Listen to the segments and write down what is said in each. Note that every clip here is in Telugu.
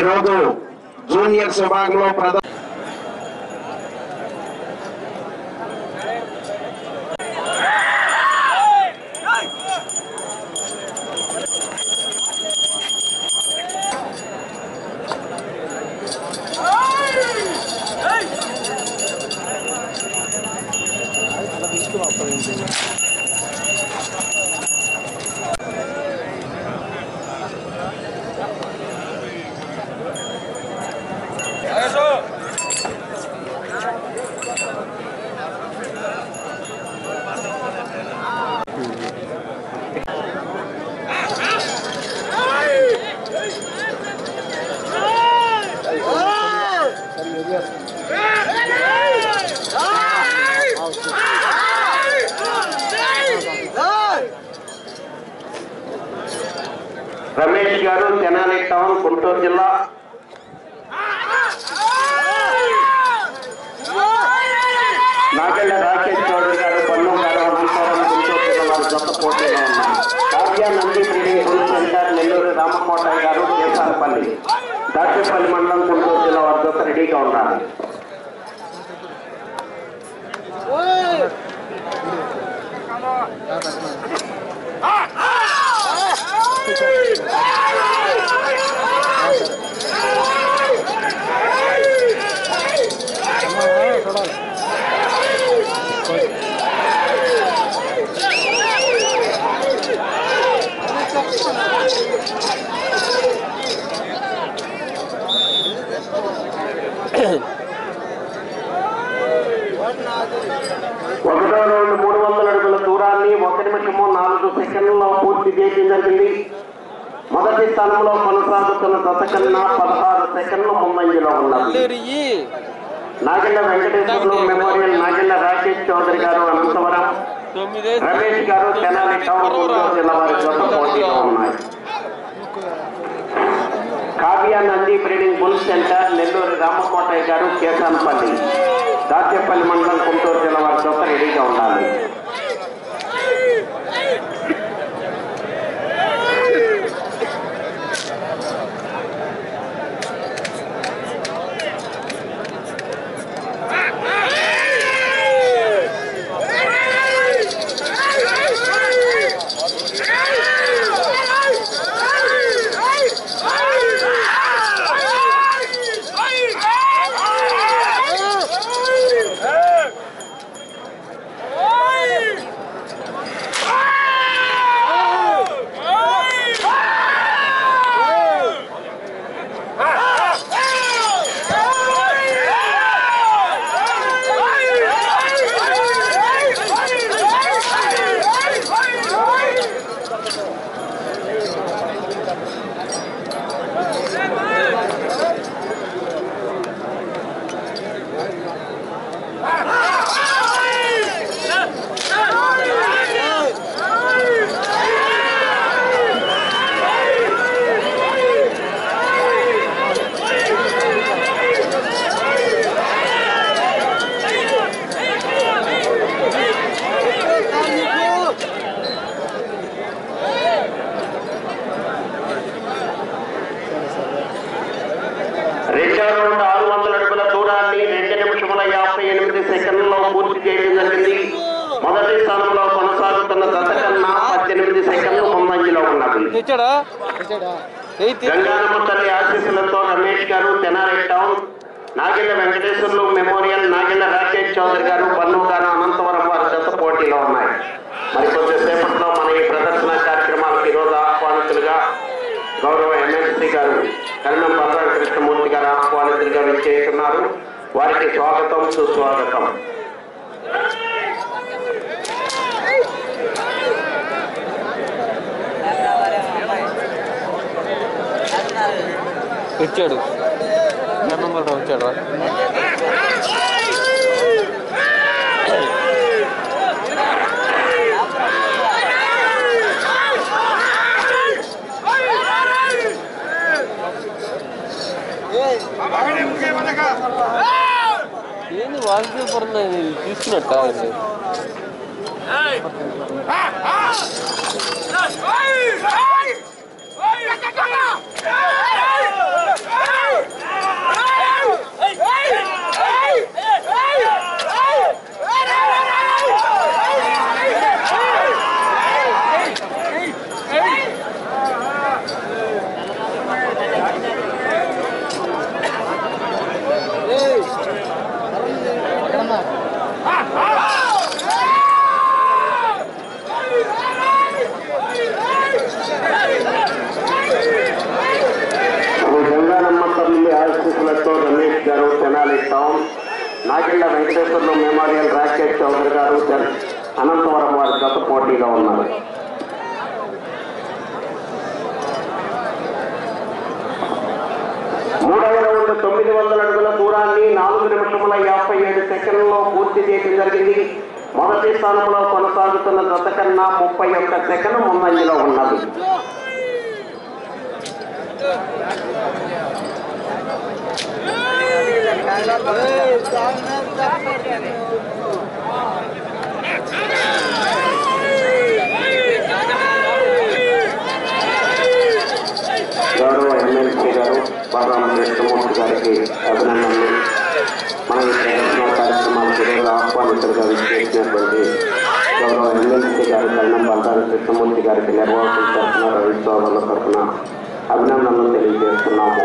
ఈరోజు జూనియర్స్ విభాగంలో ప్రధాన రమేష్ గారు తెనాలి టౌన్ గుంటూరు జిల్లా నాగళ్ళ రాకేష్ చౌదరి గారు పన్ను గారు అనంతరం గుంటూరు జిల్లా వారి జత పోటీలో ఉన్నారు Kavya Nandi breeding bull centre Nellore Ramakotaiah garu Kesarapalli Dachepalli మండలం గుంటూరు జిల్లా వారి జత రెడీగా ఉన్నారు ఒకటో రౌండ్ మూడు వందల అడుగుల దూరాన్ని ఒక నిమిషము నాలుగు సెకండ్లలో పూర్తి చేయడం జరిగింది మొదటి స్థానంలో కొనసాగుతున్న దశ కన్నా పదహారు సెకండ్లు ముందంజలో ఉన్నారు నాగెళ్ళ వెంకటేశ్వర్లు మెమోరియల్ నాగెళ్ళ రాకేష్ చౌదరి గారు అనంతవరం రమేష్ గారు తెనాలి టౌన్ గుంటూరు జిల్లా వారి జత పోటీలో ఉన్నాయి. Kavya Nandi breeding bull centre Nellore Ramakotaiah garu Kesanapalli Dachepalli మండలం గుంటూరు జిల్లా వారి జత రెడీగా ఉండాలి. తెచ్చాడా? ఎయిత్ గంగానమ్మ తల్లి ఆశీస్సులతో రమేష్ గారు తెనాలి టౌన్ నాగెళ్ళ వెంకటేశ్వర్లు మెమోరియల్ నాగెళ్ళ రాకేష్ చౌదరి గారు పన్ను గారు అనంతవరం వారి జత పోటీలో ఉన్నాయి. మరి కొద్దిసేపట్లో మన ఈ ప్రదర్శన కార్యక్రమాలకు ఈరోజు ఆహ్వానితులుగా గౌరవ ఎమ్మెల్సీ గారు కల్లం బలరామ కృష్ణమూర్తి గారు ఆహ్వానితులుగా విచ్చేస్తున్నారు. వారికి స్వాగతం సుస్వాగతం. ఇచ్చాడు నెంబర్ వచ్చాడు రా. ఏంది వాల్పేపర్ తీసుకున్నట్ట Hey! శ్రీ గంగానమ్మ తల్లి ఆశీస్సులతో రమేష్ గారు తెనాలి టౌన్ నాగిళ్ళ వెంకటేశ్వర్లు మెమోరియల్ రాకేష్ చౌదరి గారు తెన్- అనంతవరం వారి గత పోటీలో ఉన్నారు మూడవ రౌండ్ తొమ్మిది వందల అడుగుల దూరాన్ని నాలుగు నిమిషముల యాభై ఏడు సెకండ్లలో పూర్తి చేయడం జరిగింది మొదటి స్థానంలో కొనసాగుతున్న జత కన్నా ముప్పై ఒక్క సెకండ్ ముందంజలో ఉన్నది. గౌరవ ఎమ్మెల్సీ గారు బాబా కృష్ణమూర్తి గారికి అభినందనలు. మనం ఈ కార్యక్రమాలు కార్యక్రమాలకు ఈరోజు ఆహ్వానితులుగా విచ్చేసినటువంటి గౌరవ ఎమ్మెల్సీ గారు కళ్యాణ్ బండారు కృష్ణమూర్తి గారికి నిర్వాహకుల తరఫున రవి తరఫున అభినందనలు తెలియజేస్తున్నాము.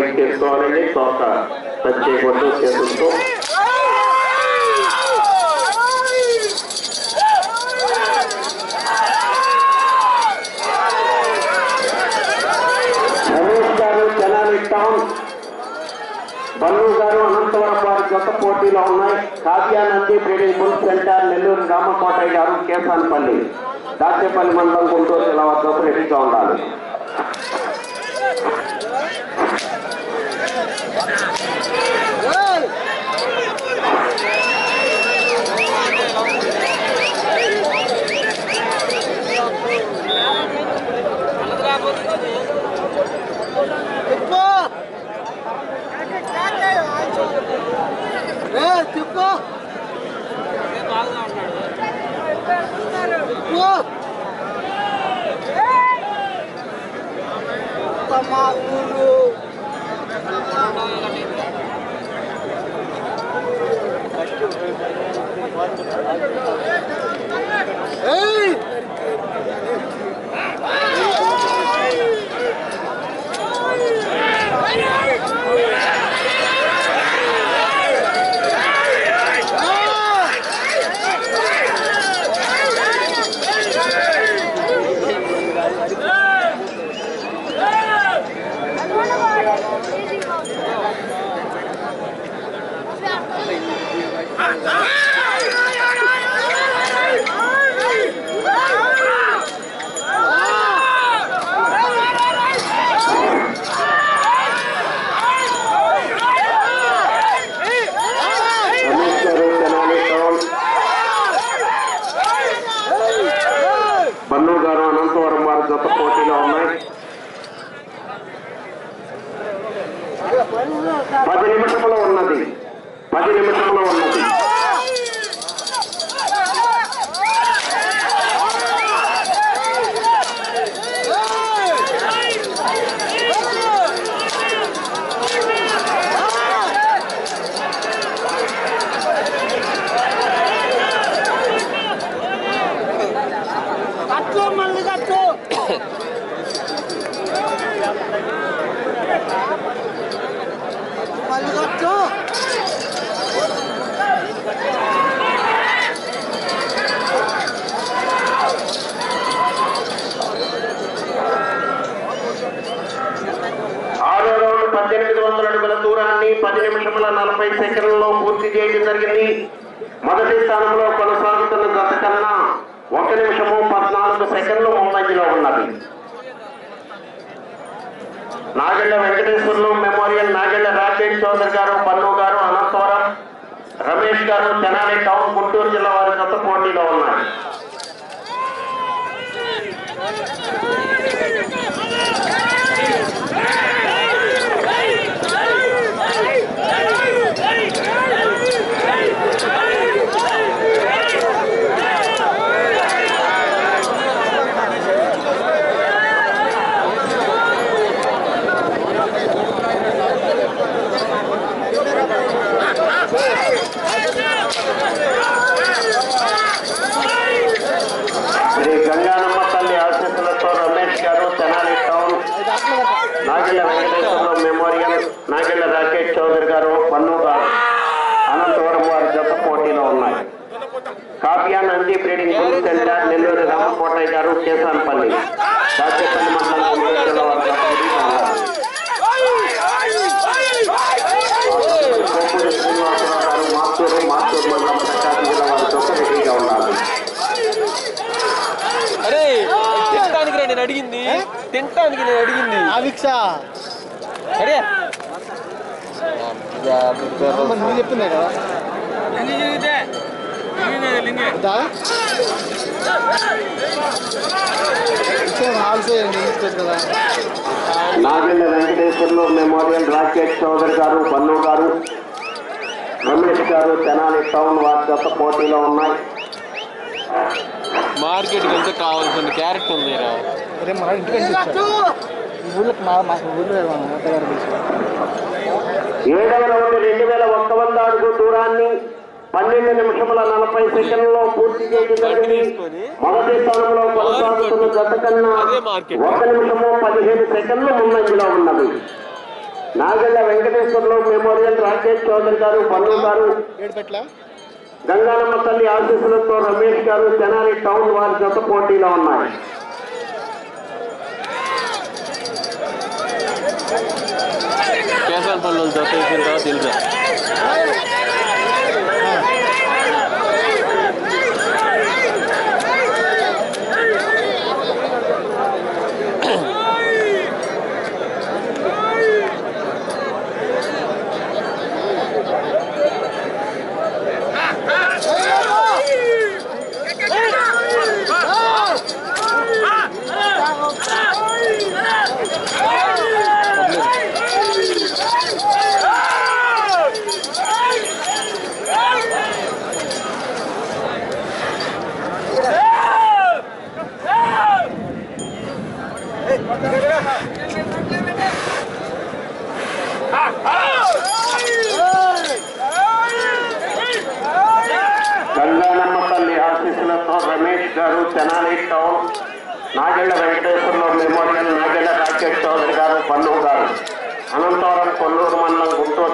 పగ్గం బయట చేసుకోవాలండి తోక టచ్ చేయకూడదు చేతులతో రమేష్ గారు తెనాలి టౌన్ బల్లు గారు అనంతవరం వారి జత పోటీలో ఉన్నాయి Kavyanandi breeding bull centre Nellore Ramakotaiah garu Kesanpalli Dachepalli మండలం గుంటూరు జిల్లా వద్ద రెడీగా ఉండాలి Senhor! Tá! Ei! నలభై సెకండ్లలో పూర్తి చేయడం జరిగింది. మొదటి స్థానంలో కొనసాగుతున్న గత కన్నా ఒక నిమిషము పద్నాలుగు సెకండ్లు ముందంజలో ఉన్నది. నాగళ్ళ వెంకటేశ్వర్లు మెమోరియల్ నాగళ్ళ రాకేష్ చౌదరి గారు పన్ను గారు అనంతవరం రమేష్ గారు తెనాలి టౌన్ గుంటూరు జిల్లా వారి గత పోటీలో ఉన్నారు శ్రీ గంగానమ్మ తల్లి ఆశీస్సులతో రమేష్ గారు తెనాలి టౌన్ నాగెళ్ళ వెంకటేశ్వరరావు మెమోరియల్ నాగెళ్ళ రాకేష్ చౌదరి గారు పన్ను గారు అనంతవరం వారి జత పోటీలో ఉన్నాయి Kavya Nandi breeding bull centre Nellore Ramakotaiah garu Kesanpalli Dachepalli మండలం గుంటూరు జిల్లా వారి జత పోటీలో ఉన్నారు. కోపూరి శ్రీనివాసరావు గారు మాత్తూరు మాత్తూరు మండలం ప్రకాశం జిల్లా వారి జత రెడీగా ఉన్నారు అరే తినడానికి రా నేను అడిగింది తినడానికి నేను అడిగింది ఆవిక్ష అరే నువ్వు చెప్పిందే కదా. నాగెళ్ళ వెంకటేశ్వర్లు మెమోరియల్ రాకేష్ చౌదరి గారు బన్ను గారు రమేష్ గారు తెనాలి టౌన్ వారి జత పోటీలో ఉన్నాయి. మార్కెట్కి వెళ్తే కావాల్సిన క్యారెట్ ఉంది రా. అరే మా ఇంటికి వచ్చా ఈ ఊళ్ళో మా ఊళ్ళో మా అత్తగారు తెలుసు ఏడవ రౌండ్ రెండు వేల ఒక్క వంద అడుగు దూరాన్ని పన్నెండు నిమిషముల నలభై సెకండ్లలో పూర్తి చేయడం జరిగింది మొదటి స్థానంలో కొనసాగుతున్న జత కన్నా అదే మార్కెట్. ఒక నిమిషము పదిహేను సెకండ్లు ముందంజలో ఉన్నది నాగెళ్ళ వెంకటేశ్వర్లు మెమోరియల్ రాకేష్ చౌదరి గారు బన్ను గారు. గంగానమ్మ తల్లి ఆశీస్సులతో రమేష్ గారు తెనాలి టౌన్ వారి జత పోటీలో ఉన్నాయి. కేసాల పనులు జత అయిపోయిన తర్వాత తెలుసా గంగానమ్మ తల్లి ఆశీస్సులతో రమేష్ గారు తెనాలి టౌన్ నాగెళ్ళ వెంకటేశ్వర్లు మెమోరియల్ నాగెళ్ళ రాకేష్ చౌదరి గారు పన్ను గారు అనంతవరం కొల్లూరు మండలం గుంటూరు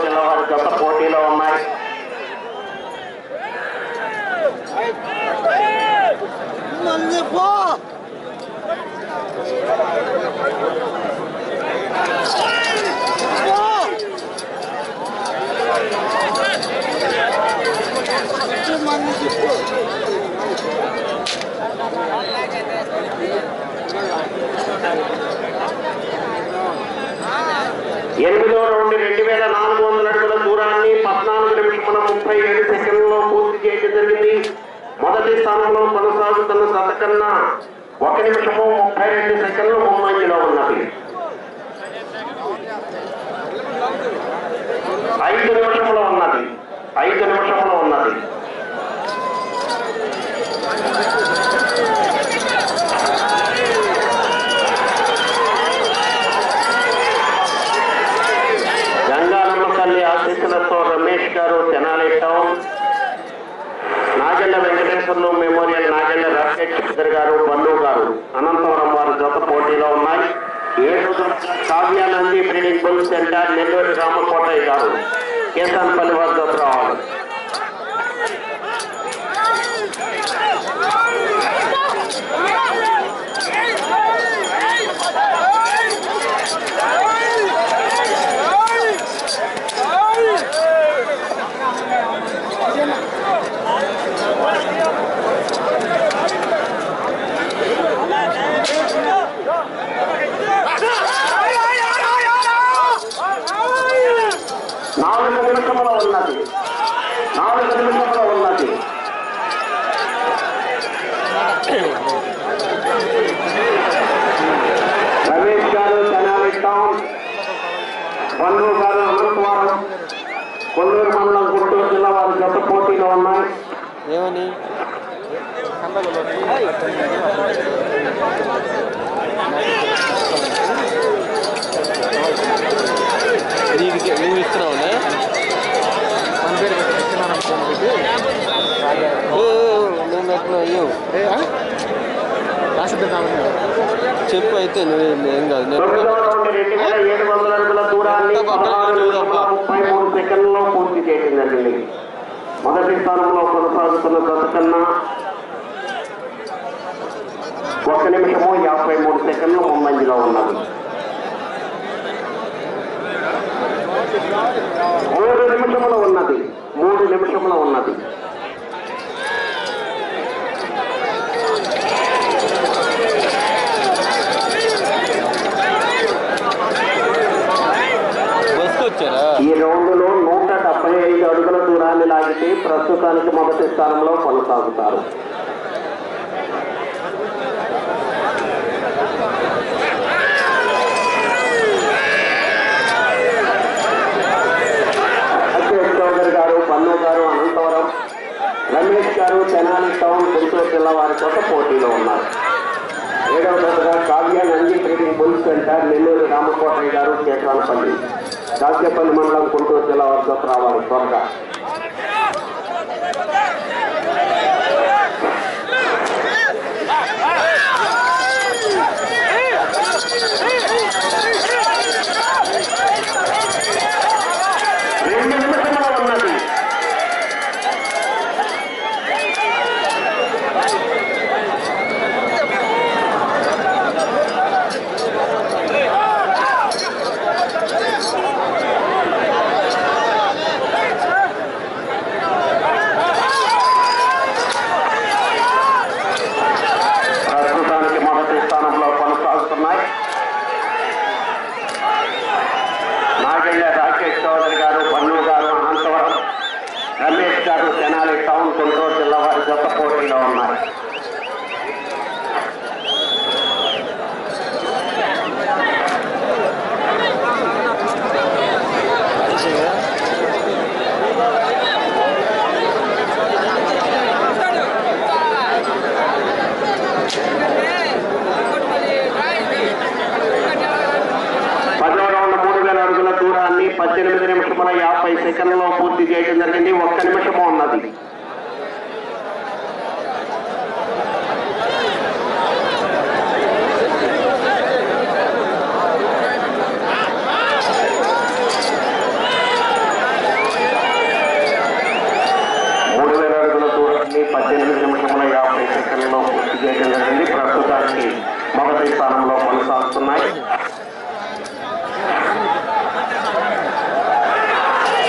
నీకు నువ్వు మన పేరు ఇస్తున్నాను ఓ, పెట్టిన అయ్యో రాసిద్దాం చెప్పు అయితే నువ్వు ఏం? కాదు నేను ఏడు మూడు పూర్తి చేయడం మొదటి స్థానంలో కొనసాగుతున్న జత కన్నా ఒక నిమిషము యాభై మూడు సెకండ్లు ముందంజలో ఉన్నది. మూడు నిమిషముల ఉన్నది. మూడు నిమిషముల ఉన్నది. ఈ రౌండ్లో నూట డెబ్బై ఐదు అడుగుల దూరాన్ని లాగితే ప్రస్తుతానికి మొదటి స్థానంలో కొనసాగుతారు అశోక్ చౌదరి గారు బన్ను గారు అనంతవరం రమేష్ గారు తెనాలి టౌన్ గుంటూరు జిల్లా వారి పోటీలో ఉన్నారు ఏడవ దశగా Kavya Nandi trading bull centre Nellore Ramakotaiah garu Kesavalapalli Dachepalli మండలం గుంటూరు జిల్లా వారి రావాలి త్వరగా Hey నిమిషముల ఉన్నది ప్రస్తుతానికి మొదటి స్థానంలో కొనసాగుతున్నాయి నాగయ్య రాకేష్ చౌదరి గారు బన్ను గారు అనంతవరం రమేష్ గారు తెనాలి టౌన్ గుంటూరు జిల్లా వారి జత పోటీలో ఉన్నారు. అడుగుల దూరాన్ని పద్దెనిమిది నిమిషముల యాభై సెకండ్లలో పూర్తి చేయడం జరిగింది. ఒక్క నిమిషము ఉన్నది మూడు వేల అడుగుల దూరాన్ని పద్దెనిమిది నిమిషముల యాభై సెకండ్లలో పూర్తి చేయడం జరిగింది ప్రస్తుతానికి మొదటి స్థానంలో కొనసాగుతున్నాయి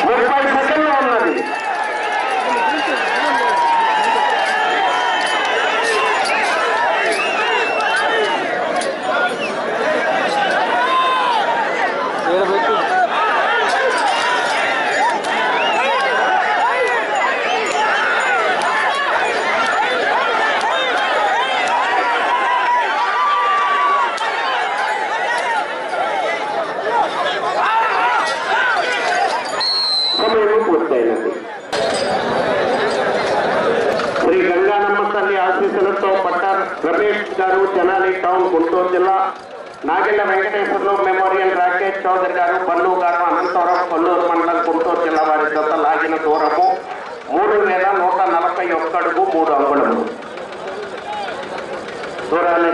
ముప్పై సెకండ్లు ఉన్నది ఏడబెట్టు సమయం పూర్తయినది శ్రీ గంగానమ్మ తల్లి ఆశీస్సులతో పట్టార్ రమేష్ గారు తెనాలి టౌన్ గుంటూరు జిల్లా నాగెళ్ళ వెంకటేశ్వర్లు మెమోరియల్ రాకేష్ చౌదరి గారు బన్ను గారు అనంతవరం కొల్లూరు మండలం గుంటూరు జిల్లా వారి జత లాగిన దూరము మూడు వేల నూట నలభై ఒక్క అడుగు మూడు అంగుళములు. దూరాలు